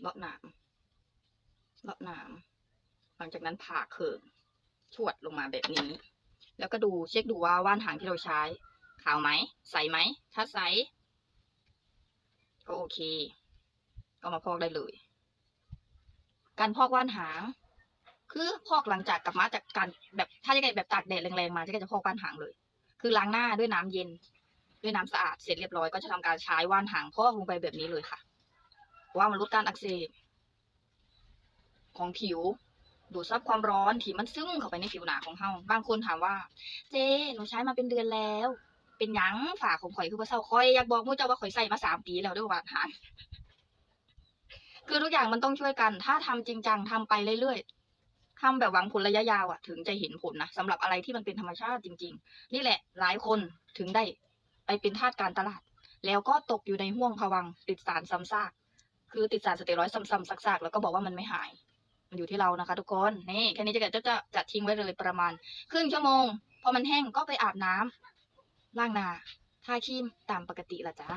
เลาะหนามเลาะหนาม หลังจากนั้นผ่าเขิงชวดลงมาแบบนี้ แล้วก็ดูเช็คดูว่าว่านหางที่เราใช้ ขาวไหม ใสไหม ถ้าใส ก็โอเค ก็มาพอกได้เลย การพอกว่านหาง คือพอกหลังจากกลับมาจากการแบบถ้าจะไงแบบตากแดดแรงๆมาจะก็จะพอกว่านหางเลย คือล้างหน้าด้วยน้ำเย็น ด้วยน้ำสะอาดเสร็จเรียบร้อยก็จะทำการใช้ว่านหางพอกลงไปแบบนี้เลยค่ะ ว่ามันลดการอักเสบของผิว ดูดซับความร้อนที่มันซึมเข้าไปในผิวหนาของเฮาบางคนถามว่า เจ๊หนูใช้มาเป็นเดือนแล้ว เป็นหยังฝาของข่อยคือว่าเศร้าข่อยอยากบอกมู่เจ้าว่าข่อยใส่มาสามปีแล้วด้วยว่านหางคือทุกอย่างมันต้องช่วยกัน ถ้าทำจริงจังทำไปเรื่อยๆทำแบบหวังผลระยะยาวอะถึงจะเห็นผลนะสำหรับอะไรที่มันเป็นธรรมชาติจริง ๆ นี่แหละ หลายคนถึงได้ไปเป็นทาสการตลาด แล้วก็ตกอยู่ในห่วงภวังติดสารซ้ำซาก คือติดสารสเตียรอยด์ซ้ำๆซากๆ แล้วก็บอกว่ามันไม่หาย มันอยู่ที่เรานะคะ ทุกคนนี่แค่นี้จะจะจะจะทิ้งไว้เลยประมาณ ครึ่งชั่วโมง พอมันแห้งก็ไปอาบน้ำล้างหน้าทาครีมตามปกติละจ้า